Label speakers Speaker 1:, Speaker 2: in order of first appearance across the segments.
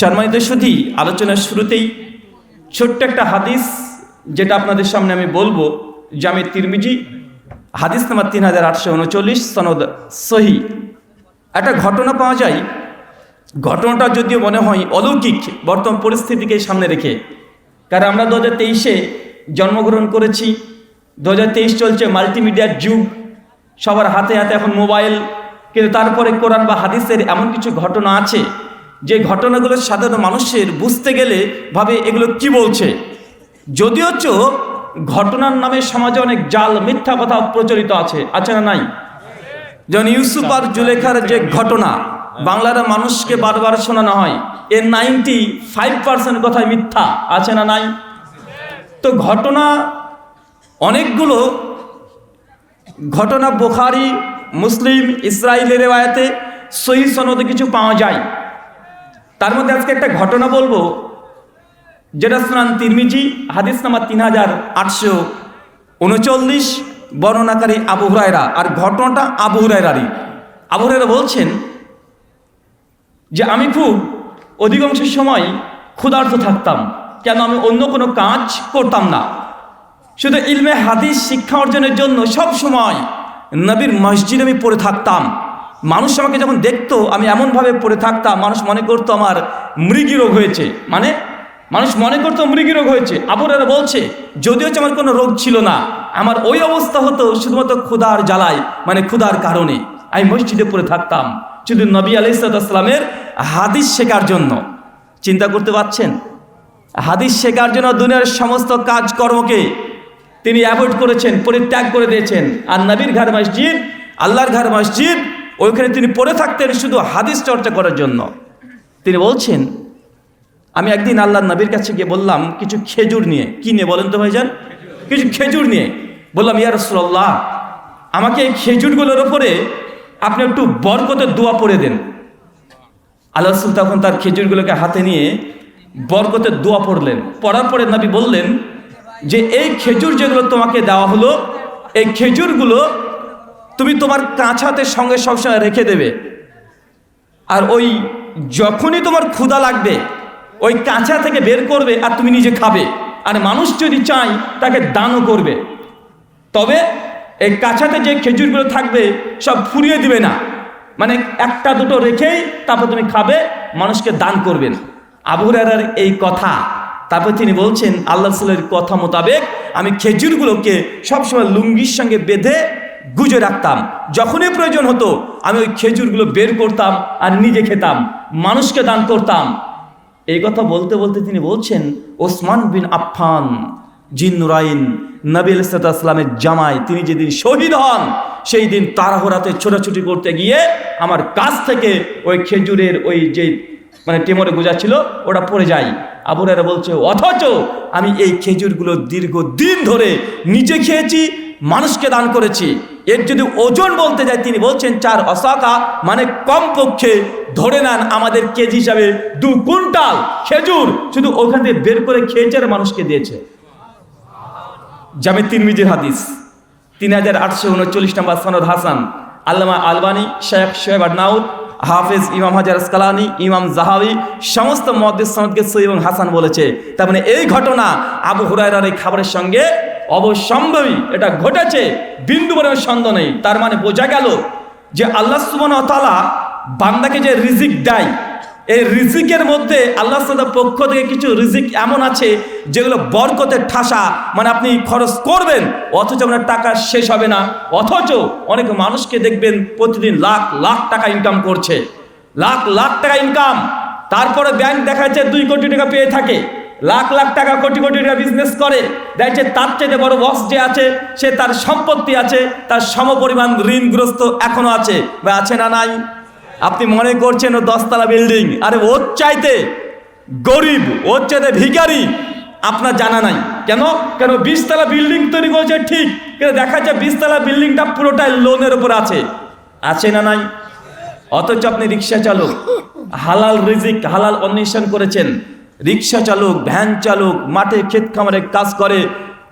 Speaker 1: সম্মানিত সুধী, আলোচনার শুরুতেই ছোট্ট একটা হাদিস যেটা আপনাদের সামনে আমি বলব, জামে তিরমিজি, হাদিস নাম্বার তিন হাজার আটশো উনচল্লিশ, সনদ সহি। একটা ঘটনা পাওয়া যায়। ঘটনাটা যদিও মনে হয় অলৌকিক, বর্তমান পরিস্থিতিকে সামনে রেখে। কারণ আমরা দু হাজার তেইশে জন্মগ্রহণ করেছি। দু হাজার তেইশ চলছে মাল্টিমিডিয়ার যুগ। সবার হাতে হাতে এখন মোবাইল। কিন্তু তারপরে কোরআন বা হাদিসের এমন কিছু ঘটনা আছে যে ঘটনাগুলো সাধারণ মানুষের বুঝতে গেলে ভাবে এগুলো কি বলছে। যদিও চো ঘটনার নামে সমাজে অনেক জাল, মিথ্যা কথা প্রচলিত আছে আছে না নাই? যেমন ইউসুফ আর জুলেখার যে ঘটনা, বাংলার মানুষকে বারবার শোনানো হয়, এর নাইনটি ফাইভ পার্সেন্ট কথাই মিথ্যা, আছে না নাই? তো ঘটনা অনেকগুলো, ঘটনা বোখারি, মুসলিম ইসরায়েলের রেওয়ায়তে সহি সনদে কিছু পাওয়া যায়। তার মধ্যে আজকে একটা ঘটনা বলব। যেটা স্নান তিরমিজি, হাদিস নাম্বার তিন হাজার আটশো উনচল্লিশ, বর্ণনাকারী আবু আর ঘটনাটা আবু হুরায়রারই। আবু বলছেন যে, আমি খুব অধিকাংশ সময় ক্ষুধার্ত থাকতাম। কেন? আমি অন্য কোনো কাজ করতাম না। শুধু ইলমে হাদিস শিক্ষা অর্জনের জন্য সব সময় নবীর মসজিদ আমি পড়ে থাকতাম। মানুষ আমাকে যখন দেখতো, আমি এমনভাবে পড়ে থাকতাম, মানুষ মনে করতো আমার মৃগী রোগ হয়েছে। মানে? মানুষ মনে করতো মৃগী রোগ হয়েছে। আবুরারা বলছে, যদিও আমার কোনো রোগ ছিল না, আমার ওই অবস্থা হতো শুধুমাত্র ক্ষুধার জ্বালায় মানে ক্ষুধার কারণে। আমি মসজিদে পড়ে থাকতাম। শুধু নবী আলাইসালামের হাদিস শেখার জন্য। চিন্তা করতে পারছেন? হাদিস শেখার জন্য দুনিয়ার সমস্ত কাজকর্মকে তিনি অ্যাভয়েড করেছেন, পরিত্যাগ করে দিয়েছেন। আর নবীর ঘর মসজিদ, আল্লাহর ঘর মসজিদ ওইখানে তিনি পড়ে থাকতেন শুধু হাদিস চর্চা করার জন্য। তিনি বলছেন, আমি একদিন আল্লাহ নবীর কাছে গিয়ে বললাম, কিছু খেজুর নিয়ে। কি নিয়ে বলেন তো ভাইজান? কিছু খেজুর নিয়ে। বললাম, ইয়া রসুল্লাহ আমাকে এই খেজুরগুলোর ওপরে আপনি একটু বরকতের দোয়া পড়ে দেন। আল্লাহ রসুল তখন তার খেজুরগুলোকে হাতে নিয়ে বরকতের দোয়া পড়লেন। পড়ার পরে নবী বললেন যে, এই খেজুর যেগুলো তোমাকে দেওয়া হলো, এই খেজুরগুলো তুমি তোমার কাঁচাতে সঙ্গে সবসময় রেখে দেবে। আর ওই যখনই তোমার ক্ষুধা লাগবে, ওই কাঁচা থেকে বের করবে আর তুমি নিজে খাবে। আর মানুষ যদি চায়, তাকে দানও করবে। তবে এই কাঁচাতে যে খেজুরগুলো থাকবে, সব ফুরিয়ে দিবে না। মানে একটা দুটো রেখেই তারপর তুমি খাবে, মানুষকে দান করবে করবেন আবুরার এই কথা, তারপর তিনি বলছেন, আল্লাহ সাল্লের কথা মোতাবেক আমি খেজুরগুলোকে সবসময় লুঙ্গির সঙ্গে বেঁধে গুজে রাখতাম। যখনই প্রয়োজন হতো, আমি ওই খেজুরগুলো বের করতাম আর নিজে খেতাম, মানুষকে দান করতাম। এই কথা বলতে বলতে তিনি বলছেন, ওসমান বিন আফফান জিন্নুরাইন নবী আলাইসালামের জামাই, তিনি যেদিন শহীদ হন, সেই দিন তাড়াহুড়াতে ছোটাছুটি করতে গিয়ে আমার কাছ থেকে ওই খেজুরের ওই যে মানে টেমরে গোজা ছিল, ওটা পড়ে যায়। আবুরারা বলছে, অথচ আমি এই খেজুরগুলো দীর্ঘ দিন ধরে নিজে খেয়েছি মানুষকে দান করেছি। এর যদি ওজন বলতে যায় তিনি বলছেন, চার অসাকা মানে কমপক্ষে ধরে নেন আমাদের কেজি হিসাবে দু কুইন্টাল খেজুর শুধু ওখান থেকে বের করে খেয়েছে আর মানুষকে দিয়েছে। জামে তিরমিজির হাদিস, তিন হাজার আটশো উনচল্লিশ নম্বর সনদ হাসান, আল্লামা আলবানি, শেখ শোয়েব আডনাউদ হাফেজ ইমাম হাজার আসকালানি, ইমাম জাহাবি, সমস্ত মহাদিস সনদকে সই এবং হাসান বলেছে। তার মানে এই ঘটনা আবু হুরায়রার এই খাবারের সঙ্গে অবশ্যম্ভাবী এটা ঘটেছে বিন্দু পরিমাণ সন্দেহ নেই তার মানে বোঝা গেল যে আল্লাহ সুবন তালা বান্দাকে যে রিজিক দেয়, এই রিজিকের মধ্যে আল্লাহ সাল্লাহ পক্ষ থেকে কিছু রিজিক এমন আছে যেগুলো বরকতের ঠাসা মানে আপনি খরচ করবেন, অথচ আপনার টাকা শেষ হবে না। অথচ অনেক মানুষকে দেখবেন প্রতিদিন লাখ লাখ টাকা ইনকাম করছে। লাখ লাখ টাকা ইনকাম তারপরে ব্যাংক দেখা যাচ্ছে দুই কোটি টাকা পেয়ে থাকে। লাখ লাখ টাকা কোটি কোটি টাকা বিজনেস করে। দেখছে তার চাইতে বড় বস যে আছে, সে তার সম্পত্তি আছে, তার সমপরিমাণ ঋণগ্রস্ত এখনও আছে। বা আছে না নাই? আপনি মনে করছেন ও দশতলা বিল্ডিং আরে ওর চাইতে গরিব, ওর চাইতে ভিখারি, আপনার জানা নাই। কেন? কেন বিশতলা বিল্ডিং তৈরি করেছে ঠিক, কিন্তু দেখা যায় বিশতলা বিল্ডিংটা পুরোটাই লোনের উপর আছে। আছে না নাই? অথচ আপনি রিক্সা চালক, হালাল রিজিক, হালাল অন্বেষণ করেছেন। রিক্সা চালক, ভ্যান চালক, মাঠে ক্ষেত খামারে কাজ করে,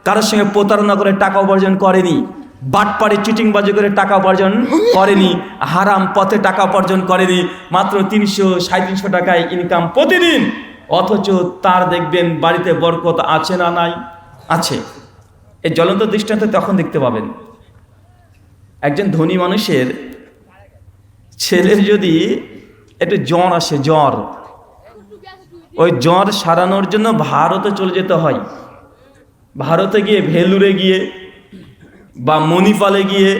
Speaker 1: কারোর সঙ্গে প্রতারণা করে টাকা উপার্জন করেনি, বাটপাড়ে চিটিংবাজি করে টাকা উপার্জন করেনি, হারাম পথে টাকা উপার্জন করেনি, মাত্র তিনশো সাড়ে তিনশো টাকায় ইনকাম প্রতিদিন। অথচ তার দেখবেন বাড়িতে বরকত আছে না নাই? আছে। এই জ্বলন্ত দৃষ্টান্ত তখন দেখতে পাবেন। একজন ধনী মানুষের ছেলের যদি একটু জ্বর আসে, জ্বর ওই জ্বর সারানোর জন্য ভারতে চলে যেতে হয়। ভারতে গিয়ে ভেলুরে গিয়ে বা মণিপালে গিয়ে,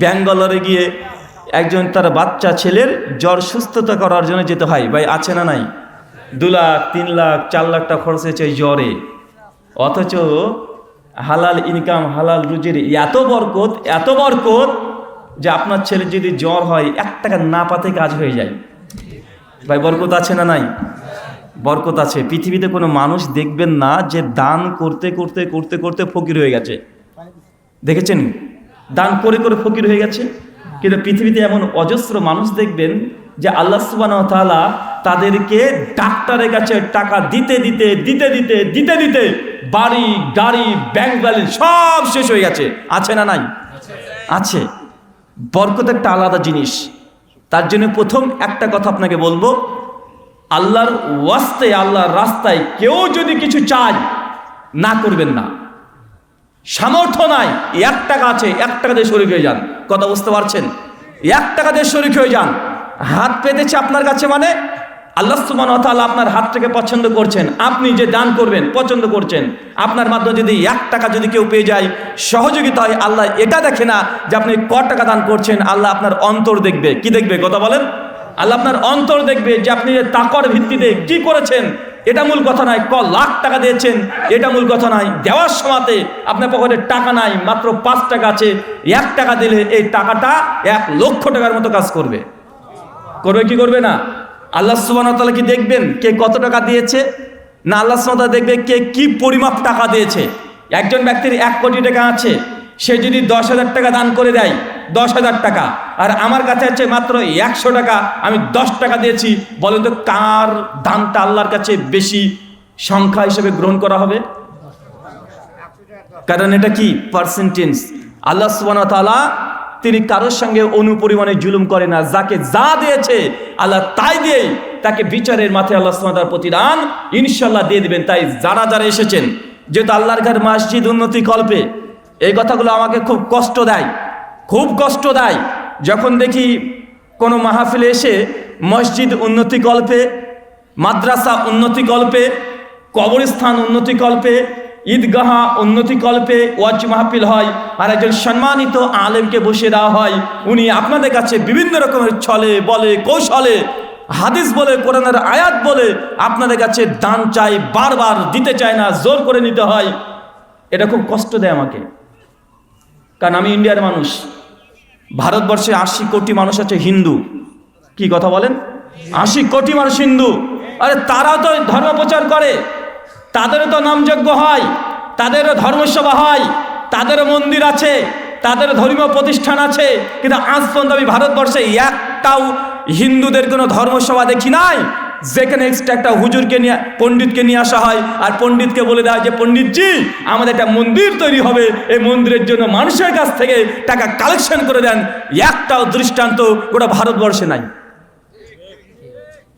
Speaker 1: ব্যাঙ্গালোরে গিয়ে একজন তার বাচ্চা ছেলের জ্বর সুস্থতা করার জন্য যেতে হয়। ভাই, আছে না নাই? দু লাখ, তিন লাখ, চার লাখ টাকা খরচ হয়েছে ওই জ্বরে। অথচ হালাল ইনকাম হালাল রুজির এত বরকত এত বরকত যে আপনার ছেলে যদি জ্বর হয়, এক টাকা না পাতে কাজ হয়ে যায়। ভাই, বরকত আছে না নাই? বরকত আছে। পৃথিবীতে কোনো মানুষ দেখবেন না যে দান করতে করতে করতে করতে ফকির হয়ে গেছে। দেখেছেন? দান করে করে ফকির হয়ে গেছে। কিন্তু পৃথিবীতে এমন অজস্র মানুষ দেখবেন যে আল্লাহ সুবান তাদেরকে ডাক্তারের কাছে টাকা দিতে দিতে দিতে দিতে দিতে দিতে বাড়ি, গাড়ি ব্যাংক ব্যালেন্স সব শেষ হয়ে গেছে। আছে না নাই? আছে। বরকত একটা আলাদা জিনিস। তার জন্য প্রথম একটা কথা আপনাকে বলব আল্লাহর ওয়াস্তে, আল্লাহর রাস্তায় কেউ যদি কিছু চায়, না করবেন না। সামর্থ্য নাই, এক টাকা আছে, এক টাকা দিয়ে শরিক হয়ে যান। কথা বুঝতে পারছেন? এক টাকা দিয়ে শরিক হয়ে যান। হাত পেতেছে আপনার কাছে মানে? আল্লাহ সুমান তাআলা আপনার হাতটাকে পছন্দ করছেন। আপনি যে দান করবেন, পছন্দ করছেন। আপনার মাধ্যমে যদি এক টাকা যদি কেউ পেয়ে যায় সহযোগিতা হয় আল্লাহ এটা দেখে না যে আপনি ক টাকা দান করছেন, আল্লাহ আপনার অন্তর দেখবে। কি দেখবে? কথা বলেন। আল্লাহ আপনার অন্তর দেখবে যে আপনি তাকর ভিত্তিতে কি করেছেন, এটা মূল কথা নয়, ক লাখ টাকা দিয়েছেন, এটা মূল কথা নয়। দেওয়ার সময়তে আপনার পকেটে টাকা নাই, মাত্র পাঁচ টাকা আছে, এক টাকা দিলে এই টাকাটা এক লক্ষ টাকার মতো কাজ করবে। করবে কি করবে না? আল্লাহ সুবাহতালা কি দেখবেন? কে কত টাকা দিয়েছে? না, আল্লাহ সুবাহ দেখবে কে কি পরিমাপ টাকা দিয়েছে। একজন ব্যক্তির এক কোটি টাকা আছে সে যদি দশ হাজার টাকা দান করে দেয়, দশ হাজার টাকা। আর আমার কাছে আছে মাত্র একশো টাকা, আমি দশ টাকা দিয়েছি। বলেন তো কার দানটা আল্লাহর কাছে বেশি সংখ্যা হিসেবে গ্রহণ করা হবে? কারণ এটা কি? পার্সেন্টেজ আল্লাহ সুবহানাহু তিনি কারোর সঙ্গে অনুপরিমাণে জুলুম করে না। যাকে যা দিয়েছে, আল্লাহ তাই দিয়েই তাকে বিচারের মাথায় আল্লাহ তাআলা প্রতিদান ইনশাল্লাহ দিয়ে দিবেন। তাই যারা যারা এসেছেন, যেহেতু আল্লাহর ঘর মসজিদ উন্নতি কল্পে এই কথাগুলো আমাকে খুব কষ্ট দেয়। খুব কষ্ট দেয়। যখন দেখি কোনো মাহফিলে এসে মসজিদ উন্নতি গল্পে মাদ্রাসা উন্নতি গল্পে কবরস্থান উন্নতি গল্পে ঈদগাহা উন্নতি কল্পে ওয়াজ মাহফিল হয়, আর একজন সম্মানিত আলেমকে বসে দেওয়া হয়, উনি আপনাদের কাছে বিভিন্ন রকমের ছলে বলে, কৌশলে, হাদিস বলে, কোরআনের আয়াত বলে আপনাদের কাছে দান চাই, বারবার দিতে চায় না, জোর করে নিতে হয়। এটা খুব কষ্ট দেয় আমাকে। কারণ আমি ইন্ডিয়ার মানুষ। ভারতবর্ষে আশি কোটি মানুষ আছে হিন্দু। কি কথা বলেন? আশি কোটি মানুষ হিন্দু। আরে তারাও তো ধর্ম প্রচার করে। তাদেরও তো নামযজ্ঞ হয়। তাদেরও ধর্মসভা হয়। তাদেরও মন্দির আছে। তাদের ধর্মীয় প্রতিষ্ঠান আছে। কিন্তু আজ পর্যন্ত আমি ভারতবর্ষে একটাও হিন্দুদের কোনো ধর্মসভা দেখি নাই। যেখানে এক্সট্রা একটা হুজুরকে নিয়ে, পণ্ডিতকে নিয়ে আসা হয়, আর পণ্ডিতকে বলে দেওয়া হয় যে, পণ্ডিতজি, আমাদের একটা মন্দির তৈরি হবে। এই মন্দিরের জন্য মানুষের কাছ থেকে টাকা কালেকশন করে দেন। একটাও দৃষ্টান্ত গোটা ভারতবর্ষে নাই।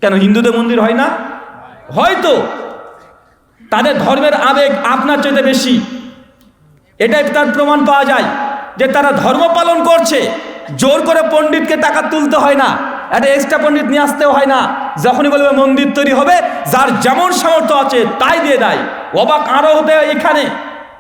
Speaker 1: কেন, হিন্দুদের মন্দির হয় না? হয়তো। তাদের ধর্মের আবেগ আপনার চাইতে বেশি। এটাই তার প্রমাণ পাওয়া যায় যে, তারা ধর্ম পালন করছে। জোর করে পণ্ডিতকে টাকা তুলতে হয় না। একটা এক্সট্রা পণ্ডিত নিয়ে আসতেও হয় না। যখনই বলবে মন্দির তৈরি হবে, যার যেমন সামর্থ্য আছে তাই দিয়ে দেয়। অবাক আরও হতে এখানে।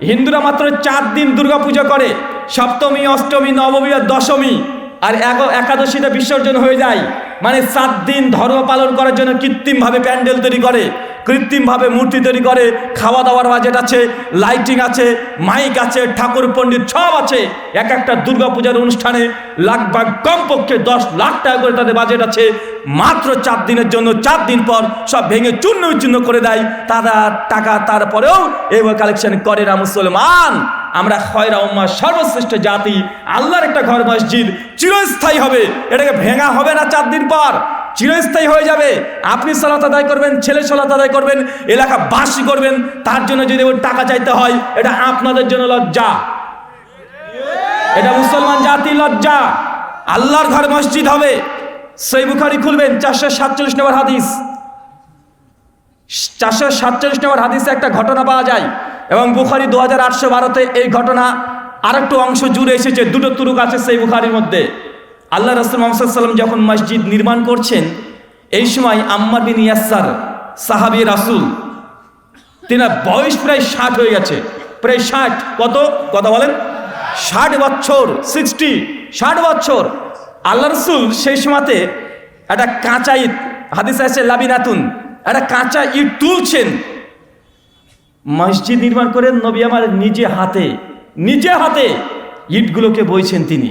Speaker 1: হিন্দুরা মাত্র চার দিন দুর্গাপূজা করে, সপ্তমী, অষ্টমী, নবমী আর দশমী, আর এক- একাদশীতে বিসর্জন হয়ে যায়। মানে সাত দিন ধর্ম পালন করার জন্য কৃত্রিমভাবে প্যান্ডেল তৈরি করে। কৃত্রিমভাবে মূর্তি তৈরি করে খাওয়া দাওয়ার বাজেট আছে লাইটিং আছে মাইক আছে, ঠাকুর, পণ্ডিত সব আছে। এক একটা দুর্গাপূজার অনুষ্ঠানে বা কমপক্ষে দশ লাখ টাকা করে তাদের বাজেট আছে। মাত্র চার দিনের জন্য, চার দিন পর সব ভেঙে চূর্ণ বিচূর্ণ করে দেয়। তারা টাকা তারপরেও এবার কালেকশন করে না মুসলমান। আমরা খয়রা উম্মা সর্বশ্রেষ্ঠ জাতি, আল্লাহর একটা ঘর মসজিদ, চিরস্থায়ী হবে। এটাকে ভেঙা হবে না চার দিন পর। চিরস্থায়ী হয়ে যাবে। আপনি সলাত আদায় করবেন, ছেলে সলাত আদায় করবেন এলাকা বাসি করবেন, তার জন্য যদি টাকা চাইতে হয়, এটা আপনাদের জন্য লজ্জা। এটা মুসলমান জাতি লজ্জা। আল্লাহর ঘর মসজিদ হবে। সেই বুখারি খুলবেন, চারশো সাতচল্লিশ নম্বর হাদিস। চারশো সাতচল্লিশ নম্বর হাদিসে একটা ঘটনা পাওয়া যায়। এবং বুখারি দু হাজার আটশো বারোতে এই ঘটনা আরেকটু অংশ জুড়ে এসেছে, দুটো তুরুক আছে সেই বুখারির মধ্যে। আল্লাহ রসুল মোহাম্মদ সাল্লাম যখন মসজিদ নির্মাণ করছেন, এই সময় আম্মার বিন ইয়াসার সাহাবি রাসুল, তিনার বয়স প্রায় ষাট হয়ে গেছে। প্রায় ষাট, কত? কথা বলেন? ষাট বছর সিক্সটি ষাট বছর। আল্লাহ রসুল সেই সময়তে একটা কাঁচা ইট, হাদিস আছে, লাবিনাতুন, একটা কাঁচা ইট তুলছেন। মসজিদ নির্মাণ করে নবী আমার নিজে হাতে নিজে হাতে ইটগুলোকে বইছেন তিনি।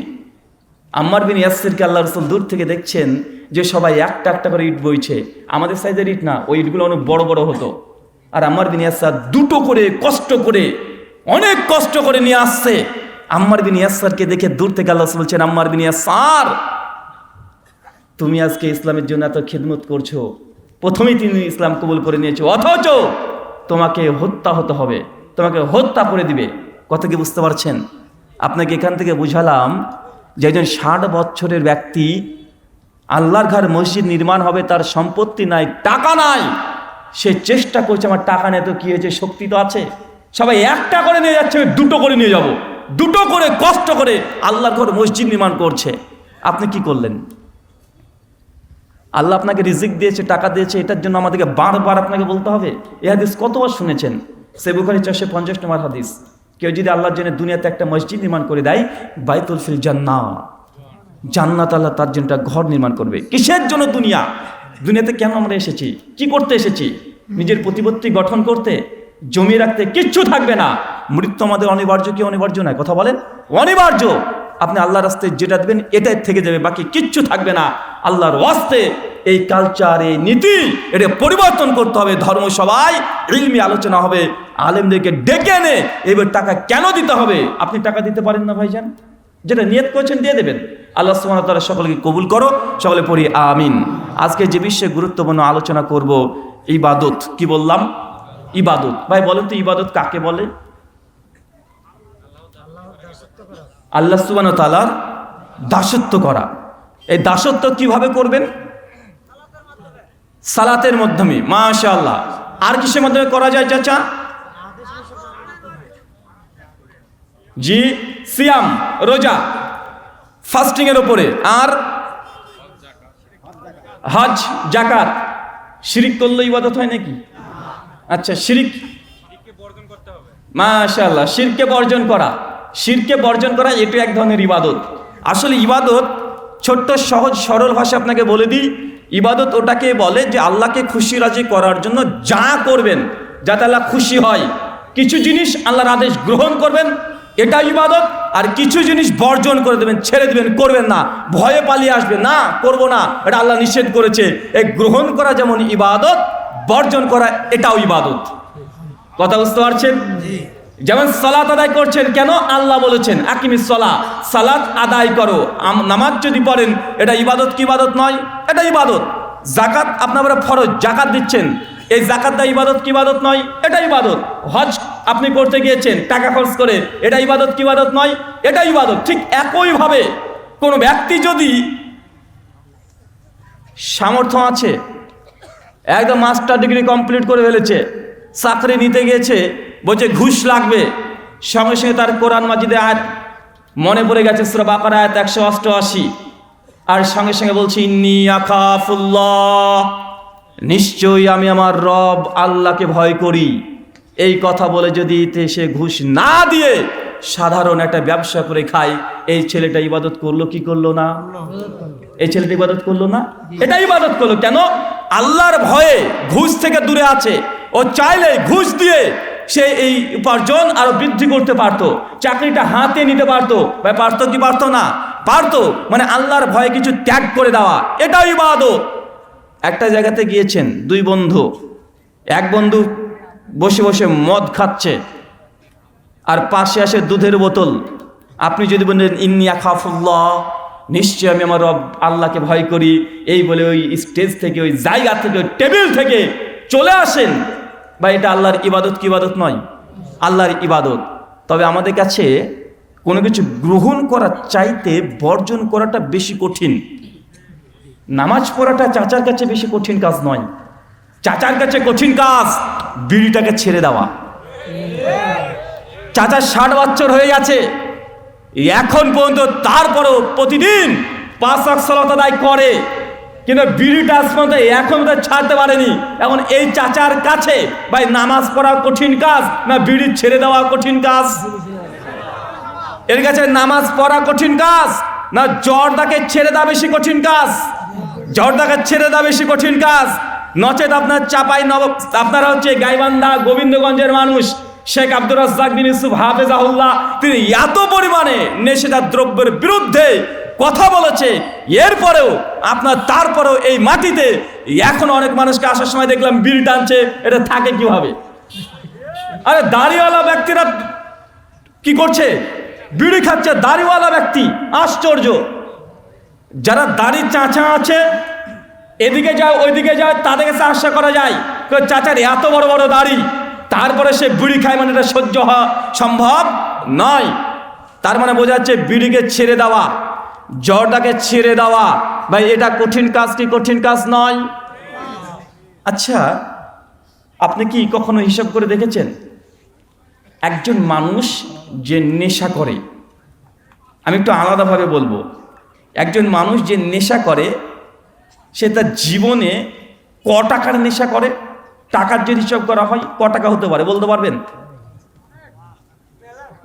Speaker 1: আম্মার বিন ইয়াসিরকে আল্লাহ রসুল দূর থেকে দেখছেন যে সবাই একটা একটা করে ইট বইছে। আমাদের সাইজের ইট না, ওই ইটগুলো অনেক বড় বড় হতো। আর আম্মার বিন ইয়াসার দুটো করে কষ্ট করে, অনেক কষ্ট করে নিয়ে আসছে। আম্মার বিন ইয়াসারকে দেখে দূর থেকে আল্লাহ বলছেন, আম্মার বিন ইয়াসার, তুমি আজকে ইসলামের জন্য এত খেদমত করছ। প্রথমেই তিনি ইসলাম কবুল করে নিয়েছো। অথচ তোমাকে হত্যা হতে হবে, তোমাকে হত্যা করে দিবে। কথা কি বুঝতে পারছেন? আপনাকে এখান থেকে বুঝালাম যে একজন ষাট বছরের ব্যক্তি আল্লাহর ঘর মসজিদ নির্মাণ হবে, তার সম্পত্তি নাই, টাকা নাই, সে চেষ্টা করছে, আমার টাকা নেই, তো কি হয়েছে? শক্তি তো আছে। সবাই একটা করে নিয়ে যাচ্ছে, আমি দুটো করে নিয়ে যাব। দুটো করে, কষ্ট করে আল্লাহর ঘর মসজিদ নির্মাণ করছে। আপনি কি করলেন? আল্লাহ আপনাকে রিজিক দিয়েছে, টাকা দিয়েছে, এটার জন্য আমাদেরকে বারবার আপনাকে বলতে হবে। এ হাদিস কতবার শুনেছেন? সে বুখারি চারশো পঞ্চাশ নম্বর হাদিস। কেউ যদি আল্লাহর জন্য দুনিয়াতে একটা মসজিদ নির্মাণ করে দেয়, বাইতুল ফিল জান্না জান্নাত আল্লাহ তার জন্য একটা ঘর নির্মাণ করবে। কিসের জন্য দুনিয়া? দুনিয়াতে কেন আমরা এসেছি? কি করতে এসেছি? নিজের প্রতিপত্তি গঠন করতে, জমিয়ে রাখতে কিচ্ছু থাকবে না। মৃত্যু আমাদের অনিবার্য কি অনিবার্য নয়? কথা বলেন। অনিবার্য। আপনি আল্লাহ রাস্তায় যেটা দেবেন, এটাই থেকে যাবে। বাকি কিচ্ছু থাকবে না। আল্লাহর ওয়াস্তে এই কালচার এই নীতি, এটা পরিবর্তন করতে হবে। ধর্ম সবাই ইলমি আলোচনা হবে। আলেমদেরকে ডেকে এনে এবার টাকা কেন দিতে হবে? আপনি টাকা দিতে পারেন না ভাইজান। যেটা নিয়ত করছেন দিয়ে দেবেন। আল্লাহ সুবহানাহু ওয়া সকলকে কবুল করো। সকলে পড়ি আমিন। আজকে যে বিষয়ে গুরুত্বপূর্ণ আলোচনা করব, ইবাদত। কি বললাম? ইবাদত। ভাই, বলেন তো ইবাদত কাকে বলে? আল্লাহ সুবান তালার দাসত্ব করা। এই দাসত্ব কীভাবে করবেন? সালাতের মাধ্যমে মাশা আল্লাহ আর কিসের মাধ্যমে করা যায় চাচা? জি, সিয়াম, রোজা। ফাস্টিং এর উপরে। আর হজ, জাকাত। শিরিক করলে ইবাদত হয় নাকি? আচ্ছা শিরিক। মাশাআল্লাহ, শিরকে বর্জন করা। শিরকে বর্জন করা এটা এক ধরনের ইবাদত। আসলে ইবাদত ছোট্ট, সহজ, সরল ভাষা আপনাকে বলে দিই ইবাদত ওটাকে বলে যে আল্লাহকে খুশি রাজি করার জন্য যা করবেন যাতে আল্লাহ খুশি হয়। কিছু জিনিস আল্লাহর আদেশ গ্রহণ করবেন, এটা ইবাদত, আর কিছু জিনিস বর্জন করে দেবেন, ছেড়ে দেবেন, করবেন না। ভয়ে পালিয়ে আসবে না, করব না, এটা আল্লাহ নিষেধ করেছে। এই গ্রহণ করা যেমন ইবাদত, বর্জন করা এটাও ইবাদত। কথা বুঝতে পারছেন? যেমন সালাত আদায় করছেন কেন? আল্লাহ বলেছেন আকিমি সলা সালাত আদায় করো। নামাজ যদি পড়েন, এটা ইবাদত কি ইবাদত নয়? এটা ইবাদত। জাকাত, আপনারা ফরজ, জাকাত দিচ্ছেন। এই জাকাত দা ইবাদত কি ইবাদত নয়? এটা ইবাদত। হজ আপনি করতে গিয়েছেন, টাকা খরচ করে, এটা ইবাদত কি ইবাদত নয়? এটা ইবাদত। ঠিক একইভাবে কোনো ব্যক্তি যদি সামর্থ্য আছে, একদম মাস্টার ডিগ্রি কমপ্লিট করে ফেলেছে, চাকরি নিতে গিয়েছে বলছে, ঘুষ লাগবে। সঙ্গে সঙ্গে তার কোরআন মাজিদে আয়াত, মনে পড়ে গেছে সুরা বাকার আয়াত একশো অষ্টআশি। আর সঙ্গে সঙ্গে বলছি, ইন্নি নিশ্চয়ই আমি আমার রব আল্লাহকে ভয় করি। এই কথা বলে যদি সে ঘুষ না দিয়ে সাধারণ একটা ব্যবসা করে খায়, এই ছেলেটা ইবাদত করল, কি করল না? এই ছেলেটা ইবাদত করল না? এটা ইবাদত করল। কেন? আল্লাহর ভয়ে ঘুষ থেকে দূরে আছে। ও চাইলে ঘুষ দিয়ে সে এই উপার্জন আরও বৃদ্ধি করতে পারতো। চাকরিটা হাতে নিতে পারতো। বা পারতো কি পারতো না? পারতো মানে আল্লাহর ভয়ে কিছু ত্যাগ করে দেওয়া। এটাও ইবাদত। একটা জায়গাতে গিয়েছেন দুই বন্ধু। এক বন্ধু বসে বসে মদ খাচ্ছে। আর পাশে আসে দুধের বোতল। আপনি যদি বলেন ইন্নিয়া খাফুল্লাহ নিশ্চয় আমি আমার রব আল্লাহকে ভয় করি। এই বলে ওই স্টেজ থেকে, ওই জায়গা থেকে, ওই টেবিল থেকে চলে আসেন। বা এটা আল্লাহর ইবাদত কি ইবাদত নয়? আল্লাহর ইবাদত। তবে আমাদের কাছে কোনো কিছু গ্রহণ করার চাইতে বর্জন করাটা বেশি কঠিন। নামাজ পড়াটা চাচার কাছে বেশি কঠিন কাজ নয়। চাচার কাছে কঠিন কাজ বিড়িটাকে ছেড়ে দেওয়া। চাচা ষাট বছর হয়ে গেছে। এখন পর্যন্ত তারপরও প্রতিদিন পাঁচ লাখ আদায় করে। কিন্তু বিড়িটা পর্যন্ত এখন তো ছাড়তে পারেনি। এখন এই চাচার কাছে, ভাই, নামাজ পড়া কঠিন কাজ না বিড়ি ছেড়ে দেওয়া কঠিন কাজ? এর কাছে নামাজ পড়া কঠিন কাজ না জর্দাকে ছেড়ে দেওয়া বেশি কঠিন কাজ? জর্দাকে ছেড়ে দেওয়া বেশি কঠিন কাজ? নচেত আপনার চাপাই নব, আপনারা হচ্ছে গাইবান্ধা গোবিন্দগঞ্জের মানুষ, শেখ আব্দুর রাজ্জাক বিন ইউসুফ, হাফেজাহুল্লাহ, তিনি এত পরিমাণে নেশাদার দ্রব্যের বিরুদ্ধে কথা বলেছে। এরপরেও, আপনার তারপরেও এই মাটিতে এখন অনেক মানুষকে আসার সময় দেখলাম বিল টানছে, এটা থাকে কীভাবে? আরে দাড়িওয়ালা ব্যক্তিরা কি করছে? বিড়ি খাচ্ছে, দাড়িওয়ালা ব্যক্তি, আশ্চর্য। যারা দাড়ি চাঁচা আছে, এদিকে যায়, ওইদিকে যায়, তাদের কাছে আশা করা যায় চাচার এত বড় বড় দাড়ি, তারপরে সে বিড়ি খায় মানে এটা সহ্য হওয়া সম্ভব নয়। তার মানে বোঝা যাচ্ছে বিড়িকে ছেড়ে দেওয়া জর্দাকে ছেড়ে দেওয়া। ভাই, এটা কঠিন কাজ কি কঠিন কাজ নয়? আচ্ছা আপনি কি কখনো হিসাব করে দেখেছেন? একজন মানুষ যে নেশা করে, আমি একটু আলাদাভাবে বলব। একজন মানুষ যে নেশা করে, সে তার জীবনে ক টাকার নেশা করে? টাকার যদি হিসাব করা হয়, ক টাকা হতে পারে, বলতে পারবেন?